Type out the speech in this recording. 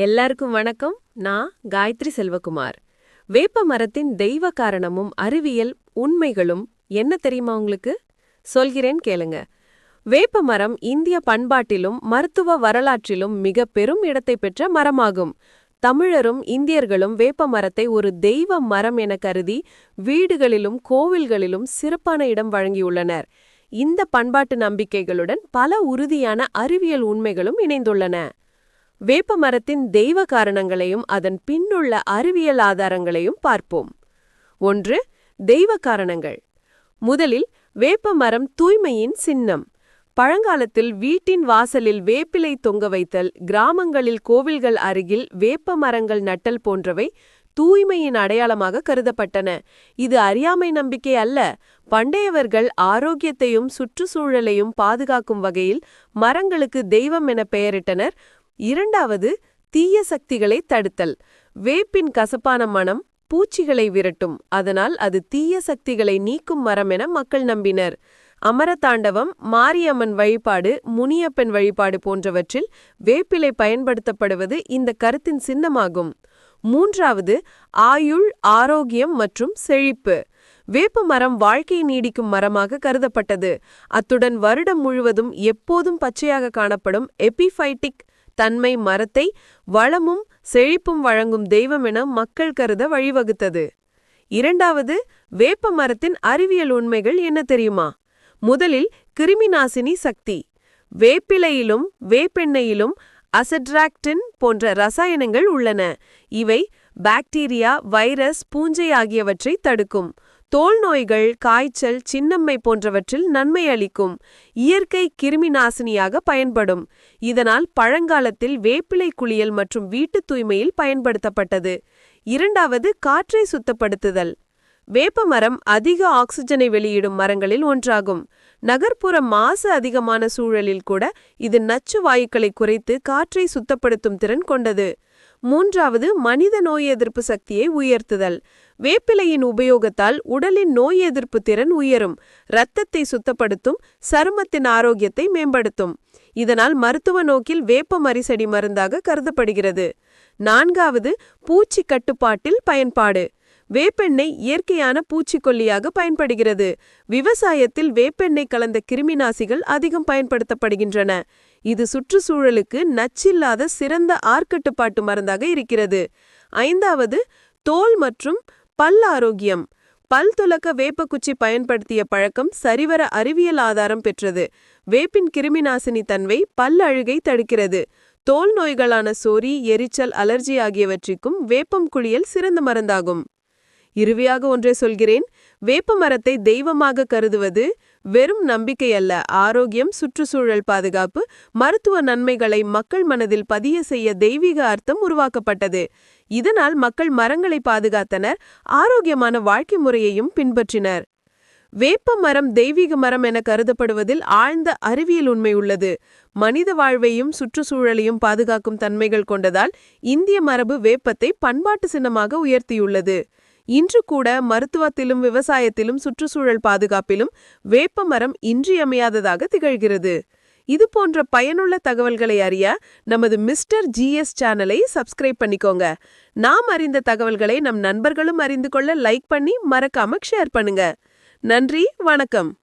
எல்லாருக்கும் வணக்கம். நான் காயத்ரி செல்வகுமார். வேப்ப மரத்தின் தெய்வ காரணமும் அறிவியல் உண்மைகளும் என்ன தெரியுமா உங்களுக்கு? சொல்கிறேன் கேளுங்க. வேப்ப மரம் இந்திய பண்பாட்டிலும் மருத்துவ வரலாற்றிலும் மிக பெரும் இடத்தை பெற்ற மரமாகும். தமிழரும் இந்தியர்களும் வேப்ப மரத்தை ஒரு தெய்வ மரம் என கருதி வீடுகளிலும் கோவில்களிலும் சிறப்பான இடம் வழங்கியுள்ளனர். இந்த பண்பாட்டு நம்பிக்கைகளுடன் பல உறுதியான அறிவியல் உண்மைகளும் இணைந்துள்ளன. வேப்ப மரத்தின் தெய்வ காரணங்களையும் அதன் பின்னுள்ள அறிவியல் ஆதாரங்களையும் பார்ப்போம். ஒன்று தெய்வ காரணங்கள். முதலில் வேப்ப மரம் தூய்மையின் சின்னம். பழங்காலத்தில் வீட்டின் வாசலில் வேப்பிலை தொங்க வைத்தல் கிராமங்களில் கோவில்கள் அருகில் வேப்ப மரங்கள் நட்டல் போன்றவை தூய்மையின் அடையாளமாக கருதப்பட்டன. இது அறியாமை நம்பிக்கை அல்ல. பண்டையவர்கள் ஆரோக்கியத்தையும் சுற்றுச்சூழலையும் பாதுகாக்கும் வகையில் மரங்களுக்கு தெய்வம் என பெயரிட்டனர். இரண்டாவது தீய சக்திகளை தடுத்தல். வேப்பின் கசப்பான மனம் பூச்சிகளை விரட்டும். அதனால் அது தீய சக்திகளை நீக்கும் மரம் என மக்கள் நம்பினர். அமரதாண்டவம் மாரியம்மன் வழிபாடு முனியப்பன் வழிபாடு போன்றவற்றில் வேப்பிலை பயன்படுத்தப்படுவது இந்த கருத்தின் சின்னமாகும். மூன்றாவது ஆயுள் ஆரோக்கியம் மற்றும் செழிப்பு. வேப்ப மரம் வாழ்க்கை நீடிக்கும் மரமாக கருதப்பட்டது. அத்துடன் வருடம் முழுவதும் எப்போதும் பச்சையாக காணப்படும் எபிஃபைட்டிக் தன்மை மரத்தை வளமும் செழிப்பும் வழங்கும் தெய்வம் என மக்கள் கருத வழிவகுத்தது. இரண்டாவது வேப்ப மரத்தின் அறிவியல் உண்மைகள் என்ன தெரியுமா? முதலில் கிருமிநாசினி சக்தி. வேப்பிலையிலும் வேப்பெண்ணெயிலும் அசட்ராக்டின் போன்ற ரசாயனங்கள் உள்ளன. இவை பாக்டீரியா வைரஸ் பூஞ்சை ஆகியவற்றை தடுக்கும். தோல் நோய்கள் காய்ச்சல் சின்னம்மை போன்றவற்றில் நன்மை அளிக்கும் இயற்கை கிருமி நாசினியாக பயன்படும். இதனால் பழங்காலத்தில் வேப்பிலை குளியல் மற்றும் வீட்டுத் தூய்மையில் பயன்படுத்தப்பட்டது. இரண்டாவது காற்றை சுத்தப்படுத்துதல். வேப்ப மரம் அதிக ஆக்சிஜனை வெளியிடும் மரங்களில் ஒன்றாகும். நகர்ப்புற மாசு அதிகமான சூழலில் கூட இது நச்சு வாயுக்களை குறைத்து காற்றை சுத்தப்படுத்தும் திறன் கொண்டது. மூன்றாவது மனித நோய் எதிர்ப்பு சக்தியை உயர்த்துதல். வேப்பிலையின் உபயோகத்தால் உடலின் நோய் எதிர்ப்பு திறன் உயரும். இரத்தத்தை சுத்தப்படுத்தும் சருமத்தின் ஆரோக்கியத்தை மேம்படுத்தும். இதனால் மருத்துவ நோக்கில் வேப்ப மரிசடி மருந்தாக கருதப்படுகிறது. நான்காவது பூச்சி கட்டுப்பாட்டில் பயன்பாடு. வேப்பெண்ணெய் இயற்கையான பூச்சிக்கொல்லியாக பயன்படுகிறது. விவசாயத்தில் வேப்பெண்ணெய் கலந்த கிருமிநாசிகள் அதிகம் பயன்படுத்தப்படுகின்றன. இது சுற்றுச்சூழலுக்கு நச்சில்லாத சிறந்த ஆர்க்கட்டுப்பாட்டு மருந்தாக இருக்கிறது. ஐந்தாவது தோல் மற்றும் பல் ஆரோக்கியம். பல் துலக்க வேப்பக்குச்சி பயன்படுத்திய பழக்கம் சரிவர அறிவியல் ஆதாரம் பெற்றது. வேப்பின் கிருமிநாசினி தன்மை பல் அழுகை தடுக்கிறது. தோல் நோய்களான சோரி எரிச்சல் அலர்ஜி ஆகியவற்றிற்கும் வேப்பம் குளியல் சிறந்த மருந்தாகும். இறுதியாக ஒன்றை சொல்கிறேன். வேப்ப மரத்தை தெய்வமாக கருதுவது வெறும் நம்பிக்கை அல்ல ஆரோக்கியம் சுற்றுச்சூழல் பாதுகாப்பு மருத்துவ நன்மைகளை மக்கள் மனதில் பதிய செய்ய தெய்வீக அர்த்தம் உருவாக்கப்பட்டது. இதனால் மக்கள் மரங்களை பாதுகாத்தனர் ஆரோக்கியமான வாழ்க்கை முறையையும் பின்பற்றினர். வேப்ப மரம் தெய்வீக மரம் என கருதப்படுவதில் ஆழ்ந்த அறிவியல் உண்மை உள்ளது. மனித வாழ்வையும் சுற்றுச்சூழலையும் பாதுகாக்கும் தன்மைகள் கொண்டதால் இந்திய மரபு வேப்பத்தை பண்பாட்டு சின்னமாக உயர்த்தியுள்ளது. இன்று கூட மருத்துவத்திலும் விவசாயத்திலும் சுற்றுச்சூழல் பாதுகாப்பிலும் வேப்ப மரம் இன்றியமையாததாக திகழ்கிறது. இது போன்ற பயனுள்ள தகவல்களை அறிய நமது மிஸ்டர் ஜிஎஸ் சேனலை சப்ஸ்கிரைப் பண்ணிக்கோங்க. நாம் அறிந்த தகவல்களை நம் நண்பர்களும் அறிந்து கொள்ள லைக் பண்ணி மறக்காம ஷேர் பண்ணுங்க. நன்றி வணக்கம்.